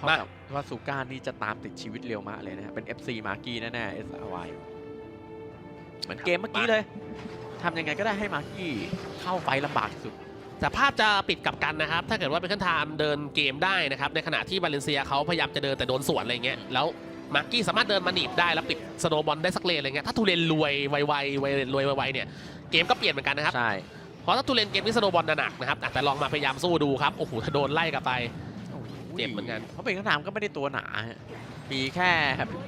เท่ากับว่าซูก้านี่จะตามติดชีวิตเร็วมากเลยนะครับเป็น FC มาร์กี้แน่ๆ SRY เหมือนเกมเมื่อกี้เลยทำยังไงก็ได้ให้มาร์กี้เข้าไฟลำบากที่สุดแต่ภาพจะปิดกลับกันนะครับ ถ้าเกิดว่าเป็นขั้นไทม์เดินเกมได้นะครับ ในขณะที่บาเลนเซียเขาพยายามจะเดินแต่โดนสวนอะไรเงี้ย แล้วมาร์กี้สามารถเดินมาหนีบได้แล้วปิดสโนว์บอลได้สักเลนอะไรเงี้ย ถ้าทูเรนรวยไวๆไวรวยไวๆเนี่ย เกมก็เปลี่ยนเหมือนกันนะครับ ใช่ เพราะถ้าทูเรนเกมที่สโนว์บอลหนักนะครับอะแต่ลองมาพยายามสู้ดูครับ โอ้โหถ้าโดนไล่กลับไป เจ็บเหมือนกันเพราะเป็นคำถามก็ไม่ได้ตัวหนาฮะมีแค่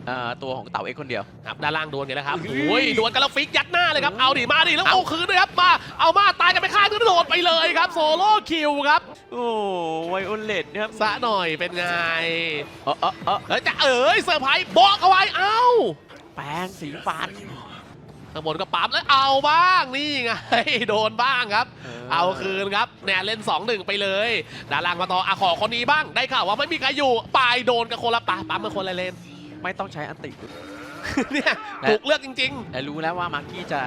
เอ่อตัวของเต่าเอ็กคนเดียว ครับด้านล่างโดนกันแล้วครับอุ้ยโอ้ยโดนกันแล้วฟิกยัดหน้าเลยครับ เอาดิมาดิแล้วเอาเอาคืนด้วยครับมา เอามาตายกันไปข้างนึงโดนไปเลยครับโซโล่คิวครับ โอ้ไวโอเลตนะครับซะหน่อยเป็นไงเออเออเออเฮ้ยจะเอ๋ยเซอร์ไพรส์บอกเอาไว้เอ้า แปลงสีฟัน ข้างบนก็ปั๊มแล้วเอาบ้างนี่ไงโดนบ้างครับ เอาคืนครับแนนเล่น2-1ไปเลยด้านล่างมาต่ออะขอคนนี้บ้างได้ข่าวว่าไม่มีใครอยู่ปลายโดนกับคนละปะปั๊มมาคนละเลนไม่ต้องใช้อันติเนี่ยและถูกเลือกจริงแต่รู้แล้วว่ามาร์กี้จะ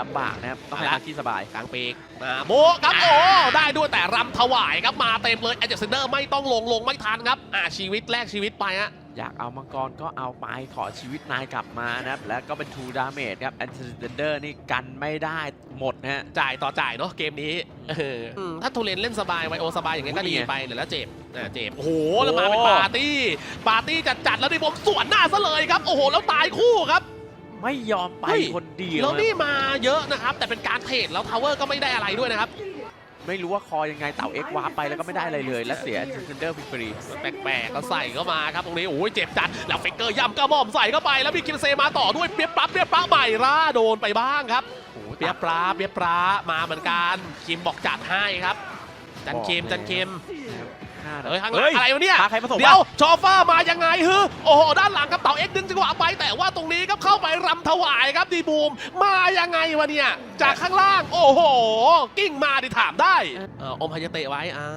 ลำบากนะครับต้องให้เอาละมาร์กี้สบายๆกลางปีกมาโบะครับโอ้ได้ด้วยแต่รำถวายครับมาเต็มเลยแอจเซนเดอร์ไม่ต้องลงลงไม่ทันครับอ่าชีวิตแรกชีวิตไปฮะ อยากเอามังกรก็เอาไปขอชีวิตนายกลับมานะครับ แล้วก็เป็นทูดาเมจครับแอนเดนเดอร์นี่กันไม่ได้หมดนะฮะ จ่ายต่อจ่ายเนาะเกมนี้เอออืมถ้าทูเรนเล่นสบายไวโอสบายอย่างเงี้ยก็ดีนี่ไงไปเหลือแล้วเจ็บอ่าเจ็บโอ้โหแล้วมาเป็นปาร์ตี้ ปาร์ตี้จัดๆแล้วดิผมสวนหน้าซะเลยครับ โอ้โห แล้วตายคู่ครับ ไม่ยอมไปเฮ้ยคนเดียวแล้วนะนี่มาเยอะนะครับ แต่เป็นการเทรดแล้วทาวเวอร์ก็ไม่ได้อะไรด้วยนะครับ ไม่รู้ว่าคอยังไงเต่าเอ็กวาร์ปไปแล้วก็ไม่ได้อะไรเลย และเสียแอนเดนเดอร์ฟรีแปลกๆก็ใส่เข้ามาครับตรงนี้โอ้ยเจ็บจัดแล้วฟิกเกอร์ย่ำกระหม่อมใส่เข้าไปแล้วมีคิมเซมาต่อด้วยเปียบปรับเปียบปรับใหม่ล่าโดนไปบ้างครับๆโอ้โหเปียบปลาเปียบปลามาเหมือนกันคิมบอกจัดให้ครับ จันคิมจันคิม ห้าเฮ้ยข้างหลังอะไรวะเนี่ยพาใครมาส่งเดี๋ยววะชอฟ้ามายังไงฮึโอ้โหด้านหลังครับเต่าเอ็กดึงจังหวะไป แต่ว่าตรงนี้ครับเข้าไปรำถวายครับดีบูมมายังไงวะเนี่ยจากข้างล่าง โอ้โห กิ้งมาดิถามได้เอออมพายาเตะไว้อ่า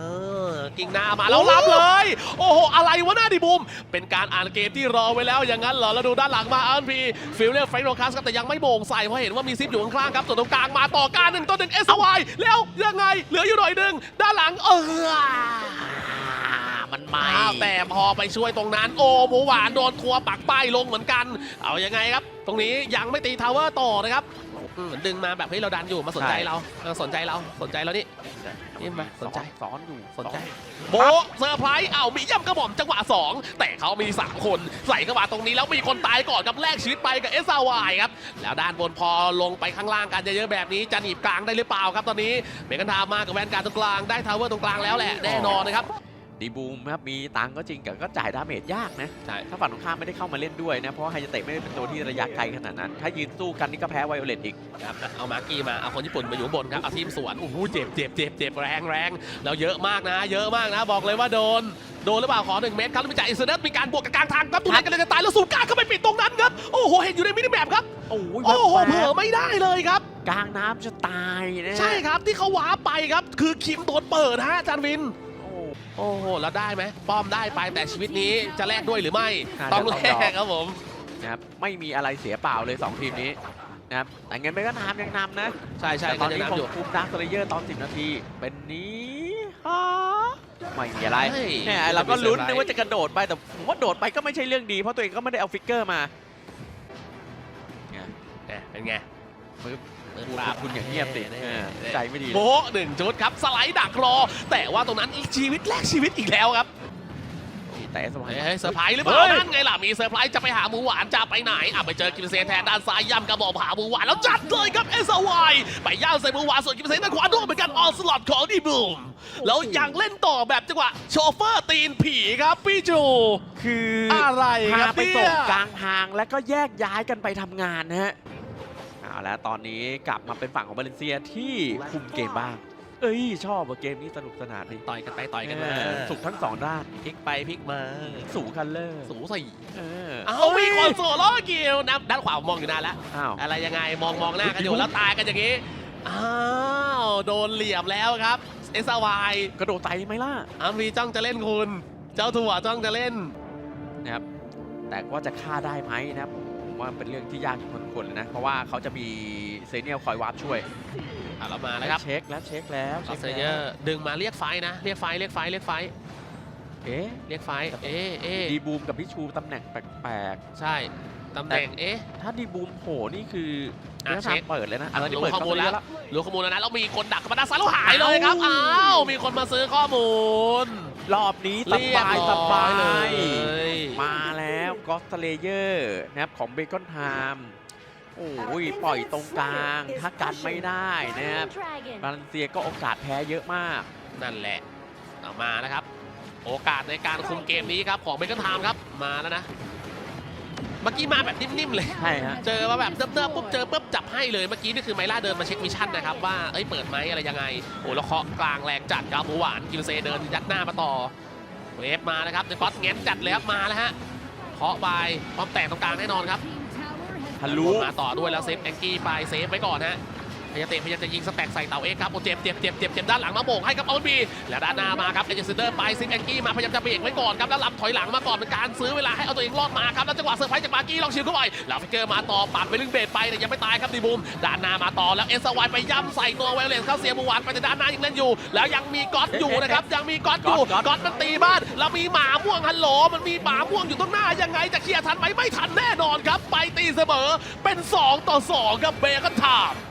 กิ้งหน้ามาแล้วรับเลย โอ้โห อะไรวะหน้าดีบูม เป็นการอ่านเกมที่รอไว้แล้วอย่างนั้นเหรอแล้วดูด้านหลังมาอันพีฟิลเลียแฟรงโนคัสครับแต่ยังไม่โมงใส่เพราะเห็นว่ามีซิปอยู่ข้างๆครับส่วนตรงกลางมาต่อการหนึ่งต่อหนึ่งเอสวแล้วยังไงเหลืออยู่หน่อยหนึ่งด้านหลังเอออ่า มันไม่อ้าวแต่พอไปช่วยตรงนั้น โอ้หมูหวานโดนทัวร์ปักป้ายลงเหมือนกัน เอายังไงครับ ตรงนี้ยังไม่ตีทาวเวอร์ต่อนะครับอืมดึงมาแบบเฮ้ยเราดันอยู่มาสนใจเราเออสนใจเราสนใจเรานี่นี่มาสนใจสอนอยู่สนใจซ้อโบะเซอร์ไพรส์เอามีย่ำกระหม่อมจังหวะ 2 แต่เขามี 3 คนใส่เข้ามาตรงนี้แล้วมีคนตายก่อนกับแลกชีวิตไปกับเอสาวายครับ แล้วด้านบนพอลงไปข้างล่างกันเยอะๆแบบนี้ จะหนีบกลางได้หรือเปล่าครับตอนนี้เมกันทามมากับแวนการดตรงกลางได้ทาวเวอร์ตรงกลางแล้วแหละแน่นอนนะครับ ดีบูมครับมีตังค์ก็จริงแต่ก็จ่ายดาเมจยากนะใช่ถ้าฝั่งตรงข้ามไม่ได้เข้ามาเล่นด้วยนะเพราะว่าไฮยาเตะไม่ได้เป็นตัวที่ระยะไกลขนาดนั้น ถ้ายืนสู้กันนี่ก็แพ้ไวโอเลตอีกครับเอามาร์กี้มาเอาคนญี่ปุ่นมาอยู่ข้างบนครับเอาทีมสวนโอ้โหเจ็บเจ็บเจ็บเจ็บแรงแรงแล้วเยอะมากนะ เยอะมากนะบอกเลยว่าโดนโดนหรือเปล่าขอหนึ่งเมตรครับแล้วมีจ่ายอินเซอร์เนมีการบวกกับกลางทางครับตุนกันเลยจะตายแล้วสูงกล้าเข้าไปปิดตรงนั้นครับโอ้โหเห็นอยู่ในมินิแมปครับโอ้ยโอ้โหแว๊บๆเผลอไม่ได้เลยครับกลางน้ำจะตายนะใช่ครับที่เขาว้าร์ปไปครับ คือคิมโดนเปิดฮะอาจารย์วิน โอ้โอ้โห แล้วได้ไหมป้อมได้ไปแต่ชีวิตนี้จะแลกด้วยหรือไม่ น่าจะต้องต้องแลยอมกครับผม นะครับไม่มีอะไรเสียเปล่าเลย 2 ทีมนี้นะครับแต่เงินไปก็นำยังนำนะใช่ใช่แต่ตก็อนจะนี้นำผอมยู่ คุมดาร์คเลเยอร์ตอน 10 นาที เป็นนี้ฮะไม่มีอะไรเฮ้ยเนี่ยเราก็ลุ้นนึกว่าจะกระโดดไปแต่ผมว่าโดดไปก็ไม่ใช่เรื่องดีเพราะตัวเองก็ไม่ได้เอาฟิกเกอร์มา เนี่ยเป็นไง ปึ๊บเปิดคุณปราบคุณอย่างเงียบสิเออใจไม่ดีโบะหนึ่งชุดครับสไลด์ดักรอ แต่ว่าตรงนั้นชีวิตแรกชีวิตอีกแล้วครับแต่สมัยเฮ้ยเซอร์ไพรส์หรือเปล่าเฮ้ย นั่นไงล่ะมีเซอร์ไพรส์จะไปหาหมูหวานจะไปไหนอะไปเจอกิมเซนแทนด้านซ้ายย่ำกระบอกหาหมูหวานแล้วจัดเลยครับเอสวายไปย่างใส่หมูหวานส่วนกิมเซนด้านขวาโดนเหมือนกันออสลอตของดีบูมแล้วยังเล่นต่อแบบจังหวะโชเฟอร์ตีนผีครับพี่จู คืออะไรคพารับไปเนี่ส่งยกลางทางแล้วก็แยกย้ายกันไปทำงานนะฮะเอา แล้วตอนนี้กลับมาเป็นฝั่งของบาเลนเซียที่คุมเกมบ้าง เอ้ย ชอบว่าเกมนี้สนุกสนานดีต่อยกันไปต่อยกันมาเออสุกทั้งสองด้านพลิกไปพลิกมา สูคันเลอร์สูสีเออเอามีคนโซโล่กิลนะด้านขวามองอยู่นานแล้วอ้าวอะไรยังไงมองมองหน้ากันอยู่แล้วตายกันอย่างนี้อ้าวโดนเหลี่ยมแล้วครับเอสวายกระโดดไตไหมล่ะอัมวีจ้องจะเล่นคุณ เจ้าถั่วจ้องจะเล่นนะครับแต่ว่าจะฆ่าได้ไหมนะครับผม ว่าเป็นเรื่องที่ยากอยู่พอสมควรเลยนะ เพราะว่าเขาจะมีเซเนียลคอยวาร์ปช่วยอะเรามาแล้วครับเช็คแล้วเช็คแล้วลอเช็สคเซเยอแล้วร์ดึงมาเรียกไฟนะ เรียกไฟเรียกไฟเรียกไฟเอ๊ะเรียกไฟท์เอ๊ะเอ๊ะดีบูมกับพี่ชูตำแหน่งแปลกใช่ตำแหน่งเอ๊ะๆถ้าดีบูมโผล่นี่คืออะเรื่องเช็คทางเปิดเลยนะอะอันนี้รู้เปิดข้อมูลแล้วข้อรู้ข้อมูลแล้วนะแล้วมีคนดักเข้ามาด้านซ้ายแล้วหายเลยครับอ้าอ้าววมีคนมาซื้อข้อมูล รอบนี้สเรียบายสร้บาอยเลยยมาแล้วก็สเลเยอร์นะครับของเบคอนไทม์โอ้ยปล่อยตรงกลาง ถ้ากันไม่ได้นะครับบาลานเซียก็โอกาสแพ้เยอะมาก นั่นแหละเอามานะครับ โอกาสในการคุมเกมนี้ครับของเบคอนไทม์ครับมาแล้วนะ เมื่อกี้มาแบบนิ่มๆเลย ใช่ฮะ เจอมาแบบเดิมๆปุ๊บเจอปุ๊บจับให้เลย เมื่อกี้นี่คือไมล่าเดินมาเช็คมิชชั่นนะครับว่าเอ้ยเปิดไหมอะไรยังไง โอ้แล้วเคาะกลางแรงจัดครับหมูหวานกินเซเดินยัดหน้ามาต่อ เวฟมานะครับในก๊อตเง้นจัดเลยครับมาแล้วฮะเคาะไปพร้อมแตกตรงกลางแน่นอนครับทะลุ มาต่อด้วยแล้วเซฟแองกี้ไปเซฟไว้ก่อนฮะ พยายามเตะพยายามจะยิงสแต็กใส่เต่าเอ็กครับโอ้เจ็บเจ็บเจ็บเจ็บเจ็บด้านหลังมาโบกให้กับเอาบีแล้วด้านหน้ามาครับเอเจนซิเดอร์ไปซิฟแองกี้มาพยายามจะเบรกไว้ก่อนครับแล้วลำถอยหลังมาก่อนเป็นการซื้อเวลาให้เอาตัวเองรอดมาครับแล้วจังหวะเซอร์ไพรส์จากมาร์กี้ลองชิวเข้าไปแล้วฟิกเกอร์มาต่อปัดไปลึงเบรไปแต่ยังไม่ตายครับดีบูมด้านหน้ามาต่อแล้วเอสวายไปย่ำใส่ตัวเวลเลนเข้าเสียบูวานไปแต่ด้านหน้ายังเล่นอยู่ แล้วยังมีก๊อตอยู่นะครับยังมีก๊อตอยู่ก๊อตก๊อตมันตีบ้านแล้วมีหมาม่วงฮัลโหลมันมีหมาม่วงอยู่ตรงหน้ายังไงจะเคลียร์ทันไหมไม่ทันแน่นอนครับไปตีเสมอเป็น 2 ต่อ 2 ครับเบคอนไทม์